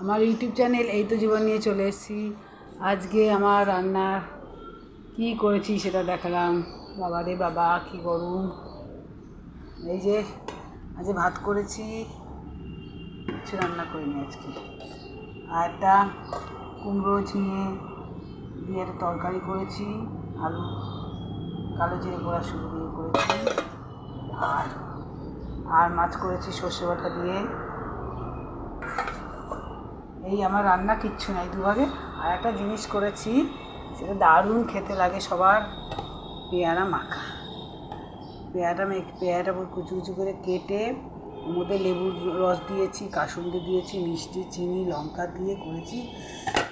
আমার YouTube channel এই তো জীবন নিয়ে চলে এসেছি। আজকে আমার রান্নার কী করেছি সেটা দেখালাম। বাবা রে বাবা, কী গরম। এই যে, আজকে ভাত করেছি। কিছু রান্না করিনি আজকে। আর একটা কুমড়ো ঝিঙে দিয়ে একটা তরকারি করেছি। আলু, কালো জিরে পোড়া শুরু দিয়ে করেছি। আর আর মাছ করেছি সর্ষে বাটা দিয়ে। এই আমার রান্না কিচ্ছু নাই, দুভাগে। আর একটা জিনিস করেছি, সেটা দারুণ খেতে লাগে সবার, পেয়ারা মাখা। পেয়ারা মেখ পেয়ারা কুচু কুচু করে কেটে, ওর মধ্যে লেবুর রস দিয়েছি কাসুন্দি দিয়েছি, মিষ্টি, চিনি, লঙ্কা দিয়ে করেছি।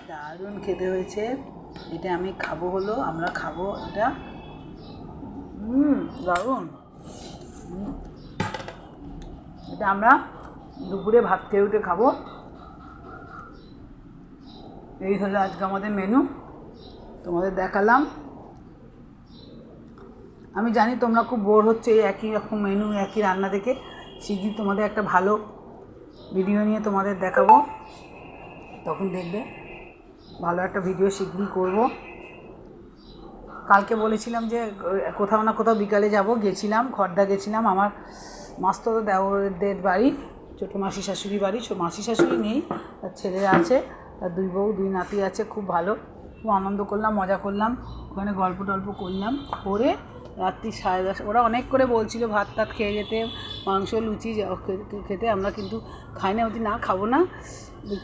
দারুণ খেতে হয়েছে। এটা আমি খাব হলো, আমরা খাব এটা। হুম, দারুণ। এটা আমরা দুপুরে ভাত খেয়ে উঠে খাব। এই হলো আজকে আমাদের মেনু তোমাদের দেখালাম। আমি জানি তোমরা খুব বোর হচ্ছে এই একই রকম মেনু একই রান্না দেখে। শিগগির তোমাদের একটা ভালো ভিডিও নিয়ে তোমাদের দেখাবো। তখন দেখবে ভালো একটা ভিডিও শিগগিরই করব। কালকে বলেছিলাম যে, কোথাও না কোথাও বিকালে যাব। গেছিলাম, খড়দা গেছিলাম। আমার মাস্তো দেওরদের বাড়ি, ছোটো মাসি শাশুড়ি বাড়ি। মাসি শাশুড়ি নেই, তার ছেলে আছে। তার দুই বউ, দুই নাতি আছে, খুব ভালো। খুব আনন্দ করলাম, মজা করলাম। ওখানে গল্প টল্প করলাম, করে রাত্রি সাড়ে দশ ওরা অনেক করে বলছিল ভাত টাত খেয়ে যেতে, মাংস, লুচি খেতে আমরা কিন্তু খাই না, বলছি না, খাব না।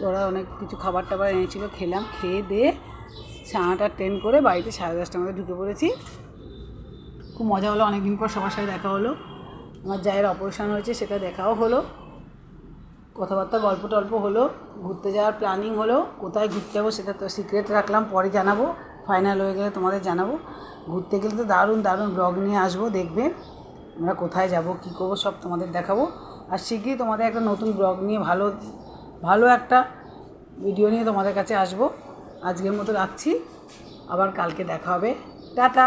ওরা অনেক কিছু খাবার টাবার এনেছিলো, খেলাম, খেয়ে দিয়ে সাড়ে ট্রেন করে বাড়িতে সাড়ে দশটার মধ্যে ঢুকে পড়েছি। খুব মজা হলো, অনেকদিন পর সবার সাথে দেখা হলো। আমার জায়ের অপারেশন হয়েছে, সেটা দেখাও হলো। কথাবার্তা, গল্প টল্প হলো, ঘুরতে যাওয়ার প্ল্যানিং হলো, কোথায় ঘুরতে যাব সেটা তো সিক্রেট রাখলাম, পরে জানাব ফাইনাল হয়ে গেলে তোমাদের জানাব। ঘুরতে গেলে তো দারুণ দারুণ ব্লগ নিয়ে আসব, দেখবে আমরা কোথায় যাব, কী করব, সব তোমাদের দেখাবো। আর শিগগিরই তোমাদের একটা নতুন ব্লগ নিয়ে ভালো ভালো একটা ভিডিও নিয়ে তোমাদের কাছে আসব। আজকের মতো রাখছি, আবার কালকে দেখা হবে। টাটা!